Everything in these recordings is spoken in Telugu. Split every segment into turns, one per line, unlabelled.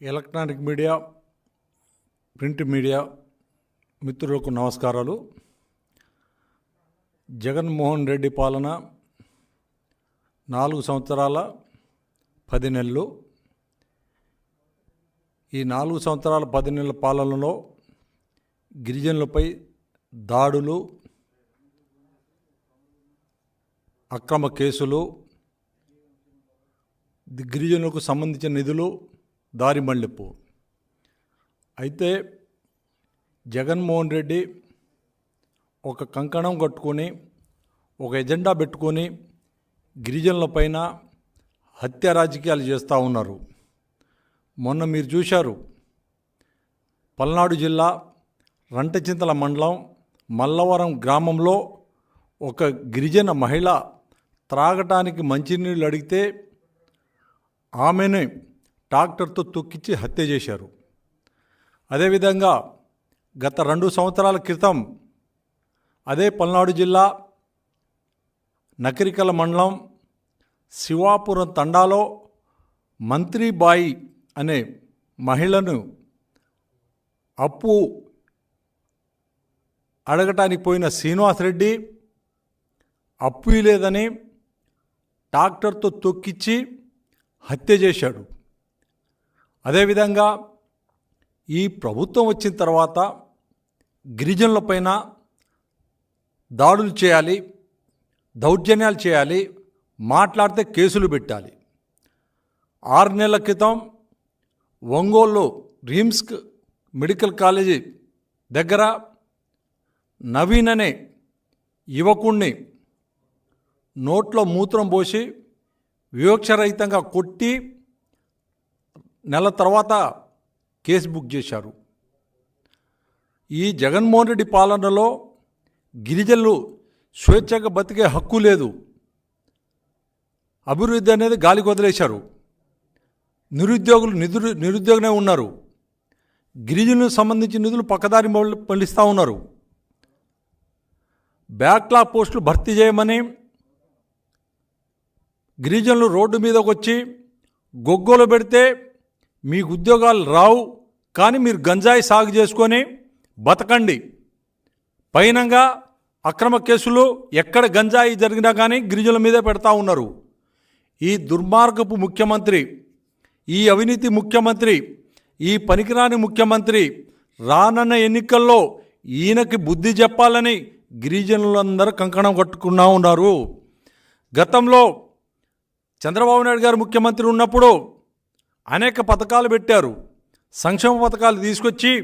ఎలక్ట్రానిక్ మీడియా ప్రింట్ మీడియా మిత్రులకు నమస్కారాలు. జగన్మోహన్ రెడ్డి పాలన నాలుగు సంవత్సరాల పది నెలలు. ఈ నాలుగు సంవత్సరాల పది నెలల పాలనలో గిరిజనులపై దాడులు అక్రమ కేసులు గిరిజనులకు సంబంధించిన నిధులు దారి మళ్ళింపు అయితే జగన్మోహన్ రెడ్డి ఒక కంకణం కట్టుకొని ఒక ఎజెండా పెట్టుకొని గిరిజనులపైన హత్య రాజకీయాలు చేస్తూ ఉన్నారు. మొన్న మీరు చూశారు పల్నాడు జిల్లా రంటచింతల మండలం మల్లవరం గ్రామంలో ఒక గిరిజన మహిళ త్రాగటానికి మంచినీళ్ళు అడిగితే ఆమెను ట్రాక్టర్తో తొక్కించి హత్య చేశారు. అదేవిధంగా గత రెండు సంవత్సరాల క్రితం అదే పల్నాడు జిల్లా నకరికల మండలం శివాపురం తండాలో మంత్రిబాయి అనే మహిళను అప్పు అడగటానికి పోయిన శ్రీనివాసరెడ్డి అప్పు లేదని ట్రాక్టర్తో తొక్కిచ్చి హత్య చేశాడు. అదేవిధంగా ఈ ప్రభుత్వం వచ్చిన తర్వాత గిరిజనులపైన దాడులు చేయాలి దౌర్జన్యాలు చేయాలి మాట్లాడితే కేసులు పెట్టాలి. ఆరు నెలల క్రితం ఒంగోలు రిమ్స్ మెడికల్ కాలేజీ దగ్గర నవీన్ అనే యువకుణ్ణి నోట్లో మూత్రం పోసి వివక్షరహితంగా కొట్టి నెల తర్వాత కేసు బుక్ చేశారు. ఈ జగన్మోహన్ రెడ్డి పాలనలో గిరిజనులు స్వేచ్ఛగా బతికే హక్కు లేదు. అభివృద్ధి అనేది గాలికి వదిలేశారు. నిరుద్యోగులు నిధులు నిరుద్యోగమే ఉన్నారు. గిరిజనులకు సంబంధించిన నిధులు పక్కదారి మళ్ళీ- మళ్ళిస్తూ ఉన్నారు. బ్యాక్లాగ్ పోస్టులు భర్తీ చేయమని గిరిజనులు రోడ్డు మీదకి వచ్చి గొగ్గోలు పెడితే మీకు ఉద్యోగాలు రావు కానీ మీరు గంజాయి సాగు చేసుకొని బతకండి. పైనంగా అక్రమ కేసులు ఎక్కడ గంజాయి జరిగినా కానీ గిరిజనుల మీదే పెడతా ఉన్నారు. ఈ దుర్మార్గపు ముఖ్యమంత్రి ఈ అవినీతి ముఖ్యమంత్రి ఈ పనికిరాని ముఖ్యమంత్రి రానున్న ఎన్నికల్లో ఈయనకి బుద్ధి చెప్పాలని గిరిజనులందరూ కంకణం కట్టుకున్నా ఉన్నారు. గతంలో చంద్రబాబు నాయుడు గారు ముఖ్యమంత్రి ఉన్నప్పుడు అనేక పథకాలు పెట్టారు. సంక్షేమ పథకాలు తీసుకొచ్చి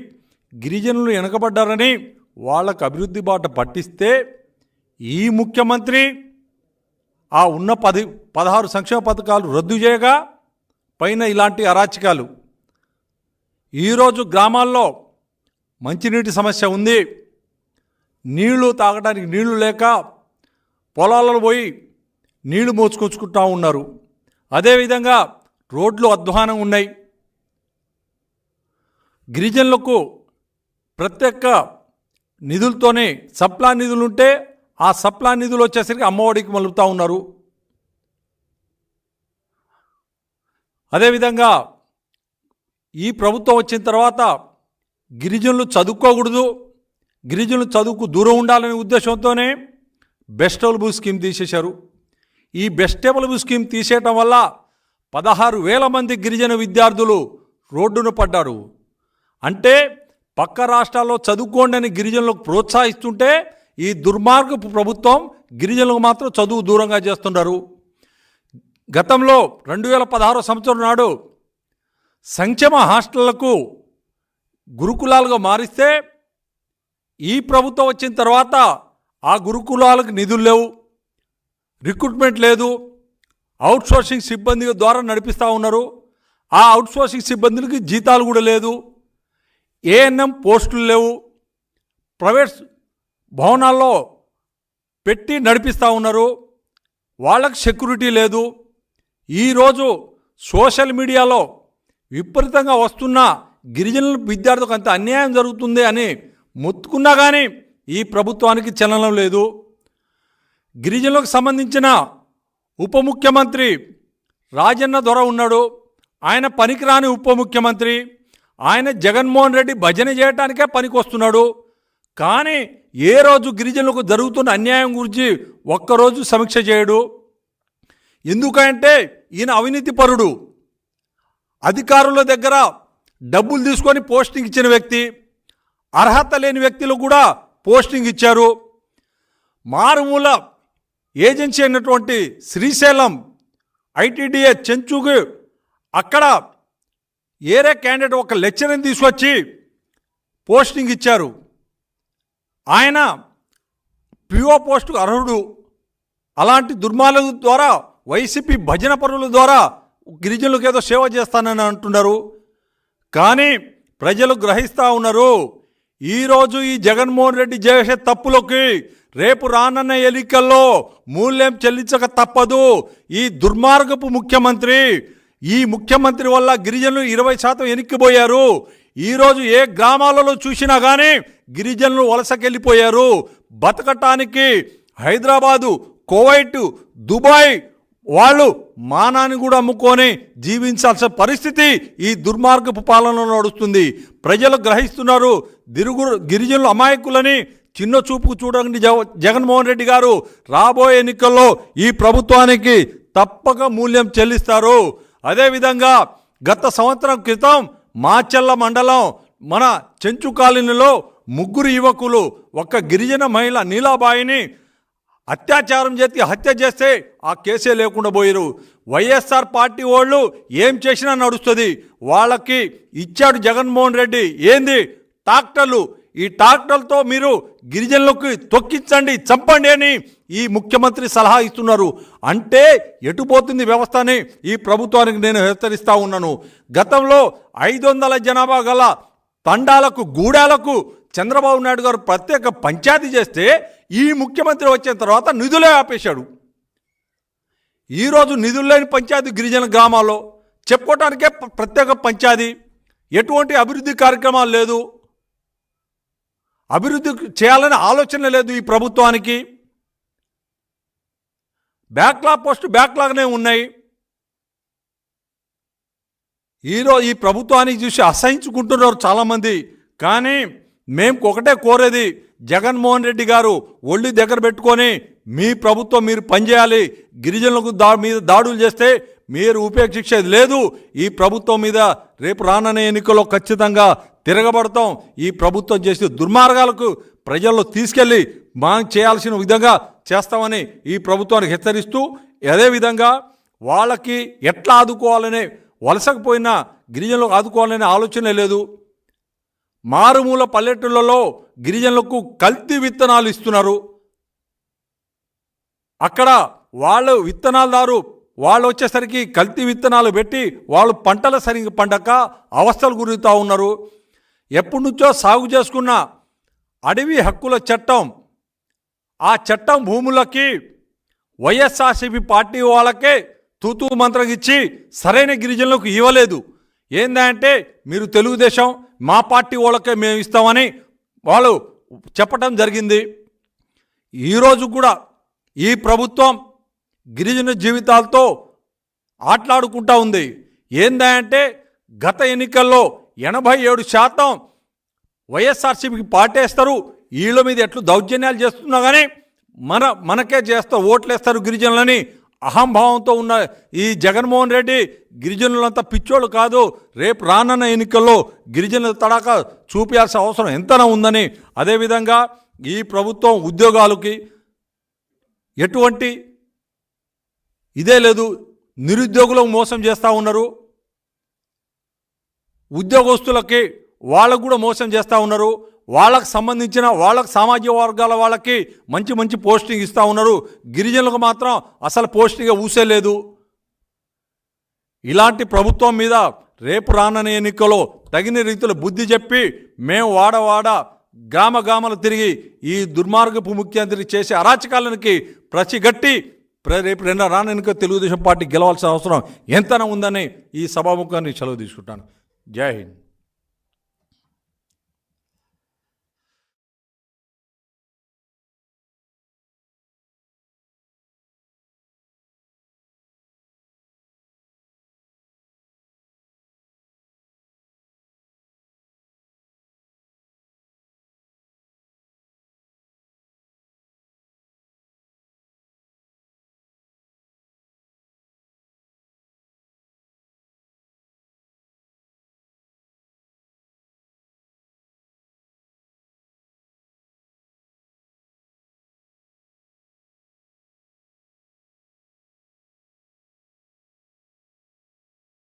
గిరిజనులు వెనకబడ్డారని వాళ్ళకు అభివృద్ధి బాట పట్టిస్తే ఈ ముఖ్యమంత్రి ఆ ఉన్న పది పదహారు సంక్షేమ పథకాలు రద్దు చేయగా పైన ఇలాంటి అరాచకాలు. ఈరోజు గ్రామాల్లో మంచినీటి సమస్య ఉంది. నీళ్ళు తాగడానికి నీళ్ళు లేక పొలాలలో పోయి నీళ్ళు మోసుకొచ్చుకుంటా ఉన్నారు. అదేవిధంగా రోడ్లు అధ్వానం ఉన్నాయి. గిరిజనులకు ప్రత్యేక నిధులతోనే సప్లా నిధులు ఉంటే ఆ సప్లా నిధులు వచ్చేసరికి అమ్మఒడికి మలుపుతూ ఉన్నారు. అదేవిధంగా ఈ ప్రభుత్వం వచ్చిన తర్వాత గిరిజనులు చదువుకోకూడదు గిరిజనులు చదువుకు దూరం ఉండాలనే ఉద్దేశంతోనే బెస్ట్ అవైలబుల్ స్కీమ్ తీసేశారు. ఈ బెస్ట్ అవైలబుల్ స్కీమ్ తీసేయటం వల్ల పదహారు వేల మంది గిరిజన విద్యార్థులు రోడ్డున పడ్డారు. అంటే పక్క రాష్ట్రాల్లో చదువుకోండి అని గిరిజనులకు ప్రోత్సహిస్తుంటే ఈ దుర్మార్గపు ప్రభుత్వం గిరిజనులకు మాత్రం చదువు దూరంగా చేస్తున్నారు గతంలో రెండు వేల పదహారో సంవత్సరం నాడు సంక్షేమ హాస్టళ్ళకు గురుకులాలుగా మారిస్తే ఈ ప్రభుత్వం వచ్చిన తర్వాత ఆ గురుకులాలకు నిధులు లేవు. రిక్రూట్మెంట్ లేదు. అవుట్సోర్సింగ్ సిబ్బంది ద్వారా నడిపిస్తూ ఉన్నారు. ఆ అవుట్సోర్సింగ్ సిబ్బందులకి జీతాలు కూడా లేదు. ఏఎన్ఎం పోస్టులు లేవు. ప్రైవేట్ భవనాల్లో పెట్టి నడిపిస్తూ ఉన్నారు. వాళ్ళకి సెక్యూరిటీ లేదు. ఈరోజు సోషల్ మీడియాలో విపరీతంగా వస్తున్న గిరిజనుల విద్యార్థులకు అంత అన్యాయం జరుగుతుంది అని ముత్తుకున్నా కానీ ఈ ప్రభుత్వానికి చలనం లేదు. గిరిజనులకు సంబంధించిన ఉప ముఖ్యమంత్రి రాజన్న దొర ఉన్నాడు. ఆయన పనికిరాని ఉప ముఖ్యమంత్రి ఆయన జగన్మోహన్ రెడ్డి భజన చేయటానికే పనికొస్తున్నాడు. కానీ ఏ రోజు గిరిజనులకు జరుగుతున్న అన్యాయం గురించి ఒక్కరోజు సమీక్ష చేయడు. ఎందుకంటే ఈయన అవినీతి పరుడు. అధికారుల దగ్గర డబ్బులు తీసుకొని పోస్టింగ్ ఇచ్చిన వ్యక్తి. అర్హత లేని వ్యక్తులు కూడా పోస్టింగ్ ఇచ్చారు. మారుమూల ఏజెన్సీ అయినటువంటి శ్రీశైలం ఐటీడీఏ చెంచుకు అక్కడ ఏరే క్యాండిడేట్ ఒక లెక్చర్ని తీసుకొచ్చి పోస్టింగ్ ఇచ్చారు. ఆయన పిఓ పోస్టుకు అర్హుడు. అలాంటి దుర్మార్గుల ద్వారా వైసీపీ భజన పరుల ద్వారా గిరిజనులకు ఏదో సేవ చేస్తానని అంటున్నారు. కానీ ప్రజలు గ్రహిస్తూ ఉన్నారు ఈరోజు ఈ జగన్మోహన్ రెడ్డి చేసే తప్పులకి రేపు రానున్న ఎన్నికల్లో మూల్యం చెల్లించక తప్పదు. ఈ దుర్మార్గపు ముఖ్యమంత్రి ఈ ముఖ్యమంత్రి వల్ల గిరిజనులు ఇరవై శాతం ఎనిక్కిపోయారు. ఈరోజు ఏ గ్రామాలలో చూసినా కానీ గిరిజనులు వలసకెళ్ళిపోయారు. బతకటానికి హైదరాబాదు కువైట్ దుబాయ్ వాళ్ళు మానాన్ని కూడా అమ్ముకొని జీవించాల్సిన పరిస్థితి ఈ దుర్మార్గపు పాలనలో నడుస్తుంది. ప్రజలు గ్రహిస్తున్నారు దిరుగు గిరిజనులు అమాయకులని చిన్న చూపుకు చూడండి జగ- జగన్మోహన్ రెడ్డి గారు రాబోయే ఎన్నికల్లో ఈ ప్రభుత్వానికి తప్పక మూల్యం చెల్లిస్తారు. అదేవిధంగా గత సంవత్సరం క్రితం మాచెల్ల మండలం మన చెంచు కాలనీలో ముగ్గురు యువకులు ఒక గిరిజన మహిళ నీలాబాయిని అత్యాచారం చేసి హత్య చేస్తే ఆ కేసే లేకుండా పోయారు వైఎస్ఆర్ పార్టీ వాళ్ళు ఏం చేసినా నడుస్తుంది. వాళ్ళకి ఇచ్చాడు జగన్మోహన్ రెడ్డి. ఏంది? ట్రాక్టర్లు ఈ ట్రాక్టర్లతో మీరు గిరిజనులకు తొక్కించండి చంపండి అని ఈ ముఖ్యమంత్రి సలహా ఇస్తున్నారు. అంటే ఎటుపోతుంది వ్యవస్థ అని ఈ ప్రభుత్వానికి నేను హెచ్చరిస్తూ ఉన్నాను. గతంలో ఐదు వందల జనాభా గల తండాలకు గూడాలకు చంద్రబాబు నాయుడు గారు ప్రత్యేక పంచాయతీ చేస్తే ఈ ముఖ్యమంత్రి వచ్చిన తర్వాత నిధులే ఆపేశాడు. ఈరోజు నిధులు లేని పంచాయతీ గిరిజన గ్రామాల్లో చెప్పుకోవటానికే ప్రత్యేక పంచాయతీ. ఎటువంటి అభివృద్ధి కార్యక్రమాలు లేదు. అభివృద్ధి చేయాలనే ఆలోచన లేదు ఈ ప్రభుత్వానికి. బ్యాక్లాగ్ పోస్ట్ బ్యాక్లాగ్నే ఉన్నాయి. ఈరోజు ఈ ప్రభుత్వానికి చూసి అసహించుకుంటున్నారు చాలామంది. కానీ మేము ఒకటే కోరేది జగన్మోహన్ రెడ్డి గారు ఒళ్ళు దగ్గర పెట్టుకొని మీ ప్రభుత్వం మీరు పనిచేయాలి గిరిజనులకు దా మీద దాడులు చేస్తే మీరు ఉపేక్షించేది లేదు ఈ ప్రభుత్వం మీద రేపు రానున్న ఎన్నికల్లో ఖచ్చితంగా తిరగబడతాం. ఈ ప్రభుత్వం చేసిన దుర్మార్గాలకు ప్రజల్లో తీసుకెళ్ళి మనం చేయాల్సిన విధంగా చేస్తామని ఈ ప్రభుత్వానికి హెచ్చరిస్తూ అదేవిధంగా వాళ్ళకి ఎట్లా ఆదుకోవాలనే వలసకపోయినా గిరిజనులకు ఆదుకోవాలనే ఆలోచనే లేదు. మారుమూల పల్లెటూళ్ళలో గిరిజనులకు కల్తీ విత్తనాలు ఇస్తున్నారు. అక్కడ వాళ్ళు విత్తనాలదారు వాళ్ళు వచ్చేసరికి కల్తీ విత్తనాలు పెట్టి వాళ్ళు పంటలు సరిగ్గా పండక అవస్థలు గురుతూ ఉన్నారు. ఎప్పటి నుంచో సాగు చేసుకున్న అడవి హక్కుల చట్టం ఆ చట్టం భూములకి వైఎస్ఆర్సీపీ పార్టీ వాళ్ళకే తూతూ మంత్రం ఇచ్చి సరైన గిరిజనులకు ఇవ్వలేదు. ఏందంటే మీరు తెలుగుదేశం మా పార్టీ వాళ్ళకే మేము ఇస్తామని వాళ్ళు చెప్పటం జరిగింది. ఈరోజు కూడా ఈ ప్రభుత్వం గిరిజన జీవితాలతో ఆటలాడుకుంటా ఉంది. ఏందంటే గత ఎన్నికల్లో ఎనభై ఏడు శాతం వైఎస్ఆర్సీపీకి పాటేస్తారు వీళ్ళ మీద ఎట్లు దౌర్జన్యాలు చేస్తున్నా కానీ మన మనకే చేస్తా ఓట్లేస్తారు గిరిజనులని. అహంభావంతో ఉన్న ఈ జగన్మోహన్ రెడ్డి గిరిజనులంతా పిచ్చోళ్ళు కాదు. రేపు రానున్న ఎన్నికల్లో గిరిజనుల తడాక చూపించాల్సిన అవసరం ఎంతనా ఉందని. అదేవిధంగా ఈ ప్రభుత్వం ఉద్యోగాలకి ఎటువంటి ఇదే లేదు నిరుద్యోగులకు మోసం చేస్తూ ఉన్నారు. ఉద్యోగస్తులకి వాళ్ళకు కూడా మోసం చేస్తూ ఉన్నారు. వాళ్ళకు సంబంధించిన వాళ్ళకు సామాజిక వర్గాల వాళ్ళకి మంచి మంచి పోస్టింగ్ ఇస్తూ ఉన్నారు. గిరిజనులకు మాత్రం అసలు పోస్టింగ్ ఊసేలేదు ఇలాంటి ప్రభుత్వం మీద రేపు రానని ఎన్నికలో తగిన రీతిలో బుద్ధి చెప్పి మేము వాడవాడ గ్రామ గ్రామాలు తిరిగి ఈ దుర్మార్గపు ముఖ్యమంత్రి చేసే అరాచకాలనికి ప్రచిగట్టి ప్ర- రేపు రెండు రాను ఎన్నిక తెలుగుదేశం పార్టీ గెలవాల్సిన అవసరం ఎంతన ఉందని ఈ సభాముఖాన్ని సెలవు తీసుకుంటాను. जय हिंद।